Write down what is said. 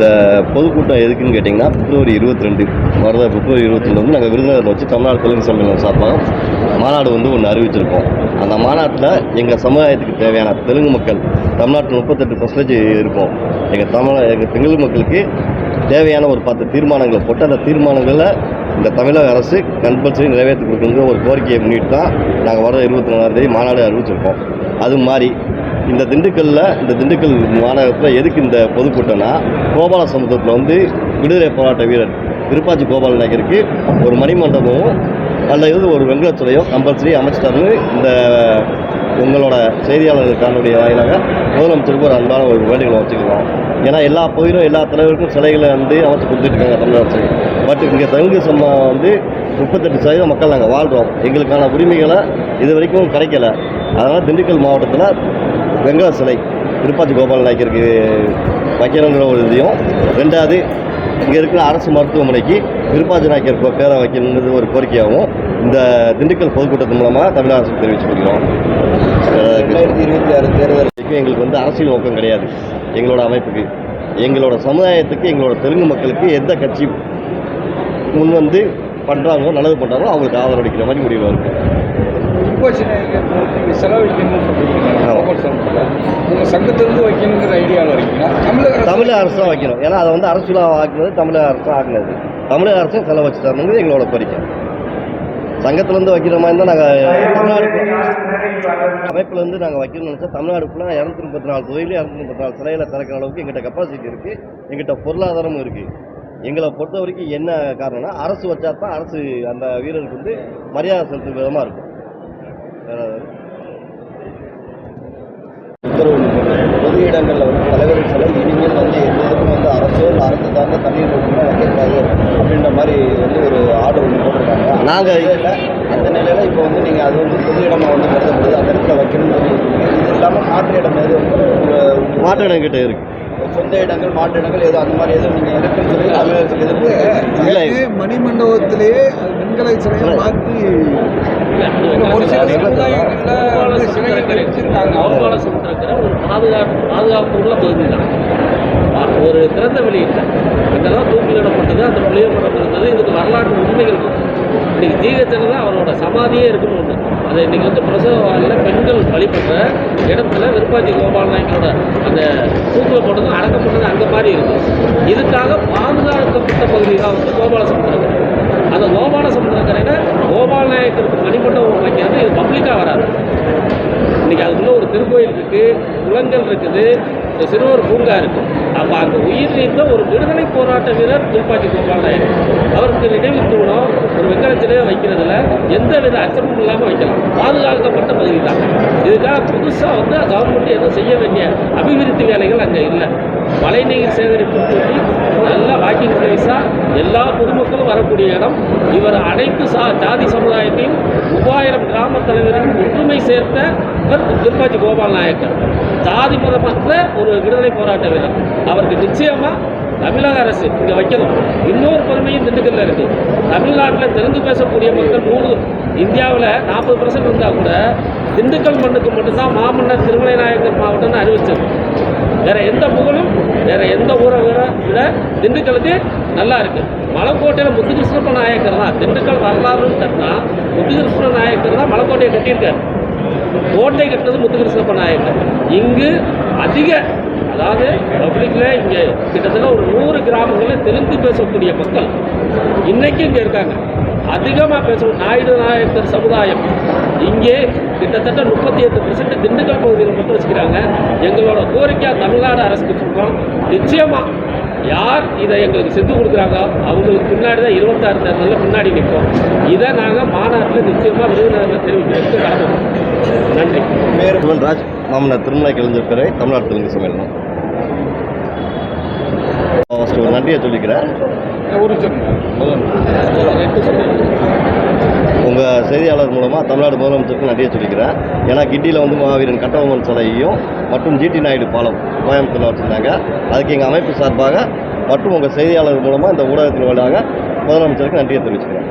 இந்த பொதுக்கூட்டம் எதுக்குன்னு கேட்டிங்கன்னா பிப்ரவரி இருபத்தி ரெண்டு வரத பிப்ரவரி இருபத்தி ரெண்டு வந்து நாங்கள் விருதுநகரில் வச்சு தமிழ்நாடு தெலுங்கு சம்மேளனம் சார்பாக மாநாடு வந்து ஒன்று அறிவிச்சிருக்கோம். அந்த மாநாட்டில் எங்கள் சமுதாயத்துக்கு தேவையான தெலுங்கு மக்கள் தமிழ்நாட்டில் முப்பத்தெட்டு பர்சன்டேஜ் இருப்போம். எங்கள் தமிழ் எங்கள் தெலுங்கு மக்களுக்கு தேவையான ஒரு பத்து தீர்மானங்களை போட்டு அந்த தீர்மானங்களில் இந்த தமிழக அரசு கம்பல்சரி நிறைவேற்றி கொடுக்குங்கிற ஒரு கோரிக்கையை முன்னிட்டு தான் நாங்கள் வர இருபத்தி நாலாம் தேதி மாநாடு அறிவிச்சிருக்கோம். அது மாதிரி இந்த திண்டுக்கல்லில் இந்த திண்டுக்கல் மாநகரத்தில் எதுக்கு இந்த பொதுக்கூட்டம்னா கோபால சமுத்திரத்தில் வந்து விடுதலை போராட்ட வீரர் திருப்பாச்சி கோபால நாயகருக்கு ஒரு மணிமண்டபமும் அல்லது ஒரு வெங்கல கம்பல்சரி அமைச்சிட்டாருன்னு இந்த உங்களோட செய்தியாளர்கள் காணொலிய வாயிலாக முதலமைச்சருக்கு ஒரு அன்பான ஒரு வேண்டுகோளை வச்சுக்கிறோம். ஏன்னா எல்லா பகுதியிலும் எல்லா தலைவருக்கும் சிலைகளை வந்து அமைச்சு கொடுத்துட்டு இருக்காங்க தமிழக அரசு. பட் இங்கே தெலுங்கு சம்மா வந்து முப்பத்தெட்டு சதவீதம் மக்கள் நாங்கள் வாழ்கிறோம் எங்களுக்கான உரிமைகளை இது வரைக்கும் கிடைக்கல. அதனால் திண்டுக்கல் மாவட்டத்தில் வெங்கல சிலை திருப்பாச்சி கோபால நாயக்கருக்கு வைக்கணுங்கிற ஒரு இதையும் ரெண்டாவது இங்கே இருக்கிற அரசு மருத்துவமனைக்கு திருப்பாச்சி நாயக்கர் பேரை வைக்கணுங்கிறது ஒரு கோரிக்கையாகவும் இந்த திண்டுக்கல் பொதுக்கூட்டத்தின் மூலமாக தமிழக அரசுக்கு தெரிவிச்சுக்கிறோம் ரெண்டாயிரத்தி இருபத்தி ஆறு தேர்தல் வரைக்கும் எங்களுக்கு வந்து அரசியல் நோக்கம் கிடையாது. எங்களோட அமைப்புக்கு எங்களோட சமுதாயத்துக்கு எங்களோட தெலுங்கு மக்களுக்கு எந்த கட்சி முன் வந்து பண்ணுறாங்களோ நல்லது பண்ணுறாங்களோ அவங்களுக்கு ஆதரவளிக்கிற மாதிரி முடிவு இருக்குது செலவழிக்கணும்னு சங்கத்திலிருந்து வைக்கணுங்கிற ஐடியாவில் இருக்கீங்களா தமிழக தமிழக அரசு தான் வைக்கணும். ஏன்னா அதை வந்து அரசுலாக ஆக்குனது தமிழக அரசு ஆகினது தமிழக அரசும் செலவு வச்சு தரணுங்கிறது எங்களோட கோரிக்கை. சங்கத்துலேருந்து வைக்கிற மாதிரி தான் நாங்கள் தமிழ்நாடு அமைப்புலேருந்து நாங்கள் வைக்கணும்னு நினச்சா தமிழ்நாடு ஃபுல்லாக இரநூத்தி முப்பத்தி நாலு தொழிலும் இரநூத்தி முப்பத்தி நாலு சிலையில் திறக்கிற அளவுக்கு எங்கிட்ட கெப்பாசிட்டி இருக்குது எங்கிட்ட பொருளாதாரமும் இருக்குது எங்களை பொறுத்த வரைக்கும் என்ன காரணம்னா அரசு வச்சா தான் அரசு அந்த வீரருக்கு வந்து மரியாதை செலுத்தும் விதமாக இருக்கும் வேற உத்தரவு. பொது இடங்களில் வந்து தலைவர் சிலை இனிமேல் வந்து எந்த இதுக்கும் வந்து அரசோ இல்லை அரசு சார்ந்த தண்ணீர் மட்டுமே வைக்கக்கூடாது அப்படின்ற மாதிரி வந்து ஒரு ஆர்டர் ஒன்று போட்டிருக்காங்க நாங்க- நிலையில அந்த நிலையில் இப்போ வந்து நீங்கள் அது வந்து பொது இடமா வந்து கருதப்படுது அந்த இடத்துல வைக்கணும்னு சொல்லியிருக்கீங்க இது இல்லாமல் மாற்று இடம் எது மாற்று இடம் கிட்ட இருக்குது சொந்த இடங்கள் மாற்று இடங்கள் எதுவும் அந்த மாதிரி எதுவும் நீங்கள் இருக்குன்னு சொல்லி தமிழகத்துக்கு எதிர்ப்பு இல்லை. மணிமண்டபத்திலேயே வெண்கல சிலையை மாற்றி ஒரு சில சமுதாயங்கள்ல சிலைகள் வச்சிருக்காங்க கோபால சமுத்திரக்கிற ஒரு பாதுகாப்பு பாதுகாப்பு உள்ள பகுதி தான் ஒரு திறந்த வெளி இல்லை. அங்கெல்லாம் தூக்கிலிடப்பட்டது அந்த புளியமரம் இருந்தது இதுக்கு வரலாற்று உண்மைகள் இன்னைக்கு தான் அவரோட சமாதியே இருக்குன்னு ஒன்று அதை இன்னைக்கு வந்து பிரசவ வாயிலில் பெண்கள் வழிபடுற இடத்துல விருப்பாச்சி கோபால நாயக்கரோட அந்த தூக்கில் போட்டதும் அடக்கப்பட்டது அங்கே மாதிரி இருக்கு. இதுக்காக பாதுகாக்கப்பட்ட பகுதி தான் வந்து கோபால சமுத்திரக்கரை அந்த கோபால சமுத்திரக்கரையில் கோபால நாயக்கருக்கு மணிமண்டபம் வைக்கிறது இது பப்ளிக்காக வராது. இன்னைக்கு அதுக்குள்ள ஒரு திருக்கோயில் இருக்குது குளங்கள் இருக்குது ஒரு சிறுவர் பூங்கா இருக்குது அப்போ அந்த உயிர் நீத்த ஒரு விடுதலை போராட்ட வீரர் துப்பாக்கி கோபால் நாயர் அவருக்கு நினைவு தூணம் ஒரு வெங்கல வைக்கிறதுல எந்த வித அச்சமும் இல்லாமல் வைக்கலாம். பாதுகாக்கப்பட்ட பகுதி தான். இதுக்காக புதுசாக வந்து கவர்மெண்ட் எதுவும் செய்ய வேண்டிய அபிவிருத்தி வேலைகள் அங்கே இல்லை. மழைநீர் சேகரிப்பு தொட்டி நல்லா வாக்கிங் பிளேஸாக எல்லா பொதுமக்களும் வரக்கூடிய இடம். இவர் அனைத்து சா ஜாதி சமுதாயத்தையும் மூவாயிரம் கிராம தலைவர்கள் ஒற்றுமை சேர்த்த இவர் திருப்பாச்சி கோபால் நாயக்கர். ஜாதி மதமற்ற ஒரு விடுதலை போராட்ட வீரர். அவருக்கு நிச்சயமாக தமிழக அரசு இங்கே வைக்கணும். இன்னொரு பெருமையும் திண்டுக்கல்ல இருக்கு. தமிழ்நாட்டில் தெலுங்கு பேசக்கூடிய மக்கள் நூறு இந்தியாவில் நாற்பது பர்சன்ட் இருந்தால் கூட திண்டுக்கல் மண்ணுக்கு மட்டும்தான் மாமன்னர் திருமலை நாயக்கர் மாவட்டம்னு அறிவிச்சது வேற எந்த புகழும் வேற எந்த ஊரை விட விட திண்டுக்கலுக்கு நல்லா இருக்கு. மலைக்கோட்டையில் முத்துகிருஷ்ணப்ப நாயக்கர் தான். திண்டுக்கல் வரலாறுன்னு கட்டினா முத்துகிருஷ்ண நாயக்கர் தான் மலைக்கோட்டையை கட்டியிருக்காரு. கோட்டை கட்டினது முத்துகிருஷ்ணப்ப நாயக்கர். இங்கு அதிக அதாவது பப்ளிக்கில் இங்கே கிட்டத்தட்ட ஒரு நூறு கிராமங்களில் தெலுங்கு பேசக்கூடிய மக்கள் இன்றைக்கும் இங்கே இருக்காங்க. அதிகமாக பேசும் நாயுடு நாயக்கர் சமுதாயம். இங்கே கிட்டத்தட்ட முப்பத்தி எட்டு பெர்சன்ட் திண்டுக்கல் பகுதியில் மட்டும் வச்சுக்கிறாங்க. எங்களோட கோரிக்கை தமிழ்நாடு அரசுக்கு சொல்கிறோம் நிச்சயமாக யார் இதை எங்களுக்கு செஞ்சு கொடுக்குறாங்க அவங்களுக்கு பின்னாடி தான் இருபத்தாறு தேர்தலில் பின்னாடி நிற்போம். இதை நாங்கள் மாநாட்டில் நிச்சயமாக விருதுநகரில் தெரிவிக்கிறோம் மாமனார் திருமலை கலைஞர் பேரை தமிழ்நாடு தெலுங்கு சம்மேளனம். ஃபஸ்ட்டு ஒரு நன்றியை சொல்லிக்கிறேன். உங்கள் செய்தியாளர் மூலமாக தமிழ்நாடு முதலமைச்சருக்கு நன்றியை சொல்லிக்கிறேன். ஏன்னா கிண்டியில் வந்து மாவீரன் கட்டபொம்மன் சிலையையும் மற்றும் ஜிடி நாயுடு பாலம் கோயம்புத்தூரில் வச்சுருந்தாங்க. அதுக்கு எங்கள் அமைப்பு சார்பாக மற்றும் உங்கள் செய்தியாளர் மூலமாக இந்த ஊடகத்தின் வழியாக முதலமைச்சருக்கு நன்றியை தெரிவிச்சுக்கிறேன்.